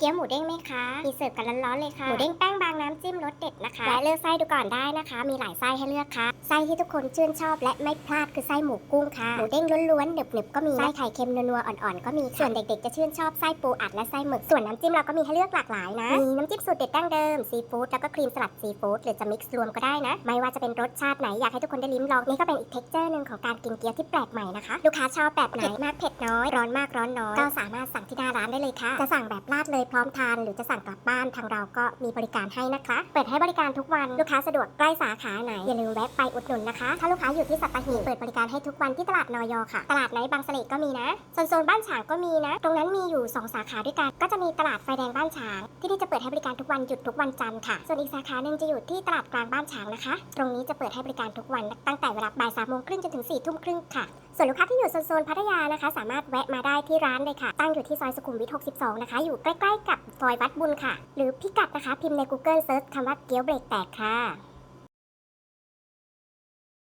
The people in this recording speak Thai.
เกี๊ยวหมูเด้งไหมคะ มีเสิร์ฟกันร้อนๆเลยค่ะ หมูเด้งแป้ง น้ำจิ้มรสเด็ดนะคะ และเลือกไส้ดูก่อนได้นะคะ มีหลายไส้ให้เลือกค่ะ ไส้ที่ทุกคนชื่นชอบและไม่พลาดคือไส้หมูกุ้งค่ะ หมูเด้งล้วนๆหนึบๆก็มีไส้ไข่เค็มนัวๆอ่อนๆก็มีค่ะส่วนเด็กๆจะชื่นชอบไส้ปูอัดและไส้หมึก ส่วนน้ำจิ้มเราก็มีให้เลือกหลากหลายนะ มีน้ำจิ้มสูตรเด็ดดั้งเดิมซีฟู้ดแล้วก็ครีมสลัดซีฟู้ดหรือจะมิกซ์รวมก็ได้นะ ไม่ว่าจะเป็นรสชาติไหนอยากให้ทุกคนได้ลิ้มลองนี่ก็เป็นอีกเท็กเจอร์หนึ่งของการกินเกี๊ยวที่แปลกใหม่นะคะ ลูกค้าชอบแบบไหนมากเผ็ดน้อยร้อนมากร้อนน้อยก็สามารถสั่งที่หน้าร้านได้เลยค่ะ จะสั่งแบบราดเลยพร้อมทาน หรือจะสั่งกลับบ้านทางเราก็มีบริการให้นะคะ เปิดให้บริการทุกวัน ลูกค้าสะดวกใกล้สาขาไหน อย่าลืมแวะไปอุดหนุนนะคะ ถ้าลูกค้าอยู่ที่สัตหีบเปิดบริการให้ทุกวันที่ตลาดนอยอค่ะ ตลาดไนบางเสลก็มีนะส่วนโซนบ้านฉางก็มีนะ ตรงนั้นมีอยู่ 2 สาขาด้วยกัน ก็จะมีตลาดไฟแดงบ้านฉาง ที่นี่จะเปิดให้บริการทุกวันหยุดทุกวันจันทร์ค่ะ ส่วนอีกสาขาหนึ่งจะอยู่ที่ตลาดกลางบ้านฉางนะคะ ตรงนี้จะเปิดให้บริการทุกวันตั้งแต่เวลาบ่ายสามโมงครึ่งจนถึง4ี่ทุ่มครึ่งค่ะ ส่วนลูกค้าที่อยู่โซนพัทยานะคะ สามารถแวะมาได้ที่ร้านเลยค่ะ ตั้งอยู่ที่ซอยสุขุมวิท 62 นะคะ อยู่ใกล้ๆกับซอยวัดบุญค่ะ หรือพิกัดนะคะ พิมพ์ใน Google Search คำว่าเกี๊ยวเบรกแตกค่ะ